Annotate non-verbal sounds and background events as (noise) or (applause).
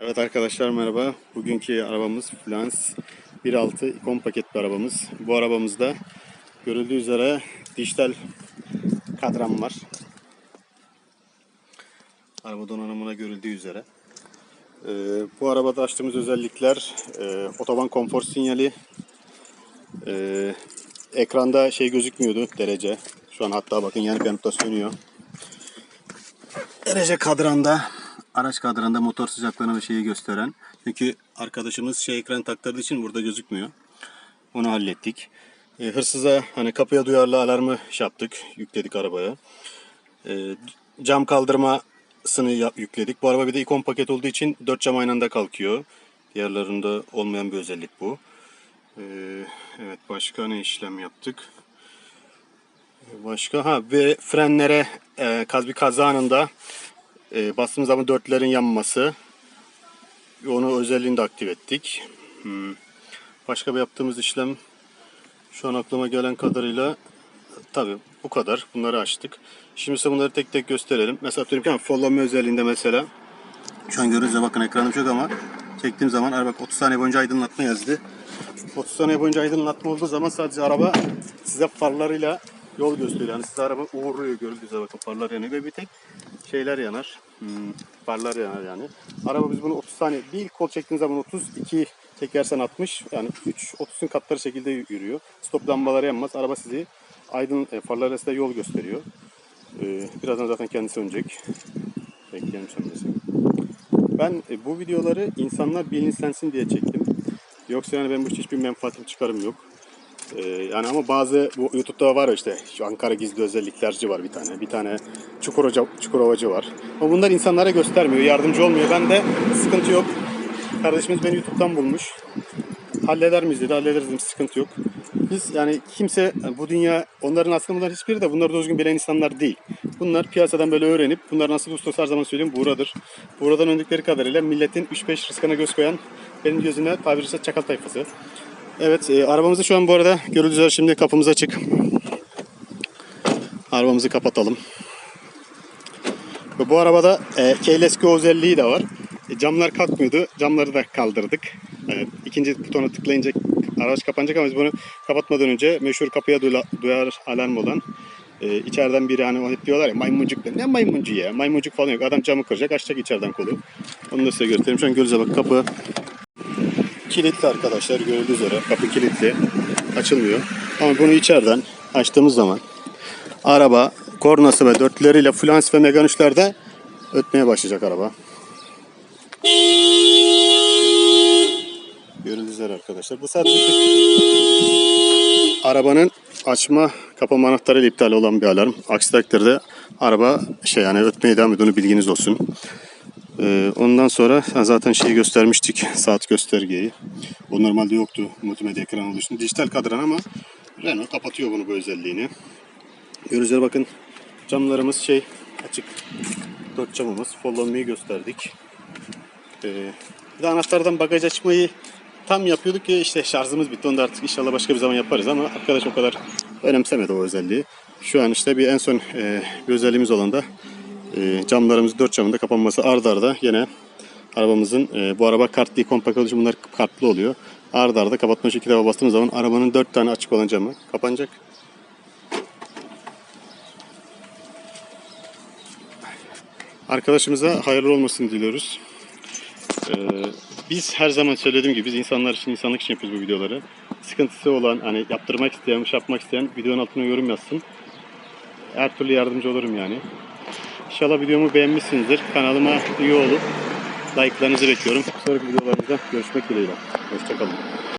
Evet arkadaşlar merhaba. Bugünkü arabamız Flans 1.6 ikon paket bir arabamız. Bu arabamızda görüldüğü üzere dijital kadran var. Araba donanımına görüldüğü üzere. Ee, bu arabada açtığımız özellikler e, otoban konfor sinyali. Ee, ekranda şey gözükmüyordu derece. Şu an hatta bakın yanıp yanıp da sönüyor. Derece kadranda araç kadranda motor sıcaklığını ve şeyi gösteren. Çünkü arkadaşımız şey ekran taktırdığı için burada gözükmüyor. Onu hallettik. E, hırsıza hani kapıya duyarlı alarmı yaptık. Yükledik arabaya. E, cam kaldırmasını yap- yükledik. Bu araba bir de ikon paket olduğu için 4 cam aynı anda kalkıyor. Diğerlerinde olmayan bir özellik bu. E, evet başka ne işlem yaptık? E, Başka ha ve frenlere e, kaz bir kaza anında e, bastığımız zaman dörtlerin yanması. Onu özelliğini de aktif ettik. Hmm. Başka bir yaptığımız işlem şu an aklıma gelen kadarıyla tabi bu kadar. Bunları açtık. Şimdi size bunları tek tek gösterelim. Mesela atıyorum ki follow me özelliğinde mesela şu an görüyoruz bakın ekranım çok ama çektiğim zaman araba bak 30 saniye boyunca aydınlatma yazdı. 30 saniye boyunca aydınlatma olduğu zaman sadece araba size farlarıyla yol gösteriyor. Yani size araba uğurluyor gördüğünüz bakın farlar yanıyor ve bir tek şeyler yanar. Hmm, farlar yanar yani. Araba biz bunu 30 saniye bir ilk kol çektiğiniz zaman 30, iki çekersen 60 yani 3 30'un katları şekilde yürüyor. Stop lambaları yanmaz. Araba sizi aydın e, farlarla size yol gösteriyor. Ee, birazdan zaten kendisi sönecek. Bekleyelim sönmesi. Ben e, bu videoları insanlar bilinçlensin diye çektim. Yoksa yani ben bu hiçbir menfaatim çıkarım yok. Ee, yani ama bazı bu YouTube'da var işte şu Ankara gizli özelliklerci var bir tane. Bir tane Çukuroca, Çukurovacı var. Ama bunlar insanlara göstermiyor, yardımcı olmuyor. Ben de sıkıntı yok. Kardeşimiz beni YouTube'dan bulmuş. Halleder miyiz dedi. Hallederiz dedim. Sıkıntı yok. Biz yani kimse bu dünya onların aslında bunların hiçbiri de bunları düzgün bilen insanlar değil. Bunlar piyasadan böyle öğrenip bunlar nasıl ustası her zaman söyleyeyim Buğra'dır. Buğra'dan öndükleri kadarıyla milletin 3-5 rızkına göz koyan benim gözüme tabiri çakal tayfası. Evet e, arabamızı şu an bu arada görüldüğü üzere şimdi kapımız açık. Arabamızı kapatalım. Ve bu arabada e, keyless özelliği de var. E, camlar kalkmıyordu. Camları da kaldırdık. Evet, ikinci butona tıklayınca araç kapanacak ama biz bunu kapatmadan önce meşhur kapıya duyar alarm olan e, içeriden biri hani hep diyorlar ya maymuncuk. Ne maymuncu ya? Maymuncuk falan yok. Adam camı kıracak açacak içeriden kolu. Onu da size göstereyim. Şu an görüyoruz bak kapı kilitli arkadaşlar görüldüğü üzere. Kapı kilitli. Açılmıyor. Ama bunu içeriden açtığımız zaman araba kornası ve dörtleriyle flans ve megan üçlerde ötmeye başlayacak araba. Görüldüğü üzere arkadaşlar. Bu sadece arabanın açma kapama anahtarıyla iptal olan bir alarm. Aksi takdirde araba şey yani ötmeye devam ediyor. Bilginiz olsun. Ee, ondan sonra zaten şeyi göstermiştik (laughs) saat göstergeyi. O normalde yoktu multimedya ekranı için. Dijital kadran ama Renault kapatıyor bunu bu özelliğini. Görüyoruz bakın camlarımız şey açık. Dört camımız. Follow me'yi gösterdik. Ee, bir de anahtardan bagaj açmayı tam yapıyorduk ya işte şarjımız bitti. Onu da artık inşallah başka bir zaman yaparız ama arkadaş o kadar önemsemedi o özelliği. Şu an işte bir en son e, bir özelliğimiz olan da camlarımız dört camında kapanması ardarda arda yine arabamızın e, bu araba kartlı kompakt olduğu için bunlar kartlı oluyor. Ardarda arda kapatma şekilde bastığımız zaman arabanın dört tane açık olan camı kapanacak. Arkadaşımıza hayırlı olmasını diliyoruz. Ee, biz her zaman söylediğim gibi biz insanlar için, insanlık için yapıyoruz bu videoları. Sıkıntısı olan, hani yaptırmak isteyen, şey yapmak isteyen videonun altına yorum yazsın. Her türlü yardımcı olurum yani. İnşallah videomu beğenmişsinizdir. Kanalıma üye olup like'larınızı bekliyorum. Sonraki videolarımızda görüşmek dileğiyle. Hoşçakalın.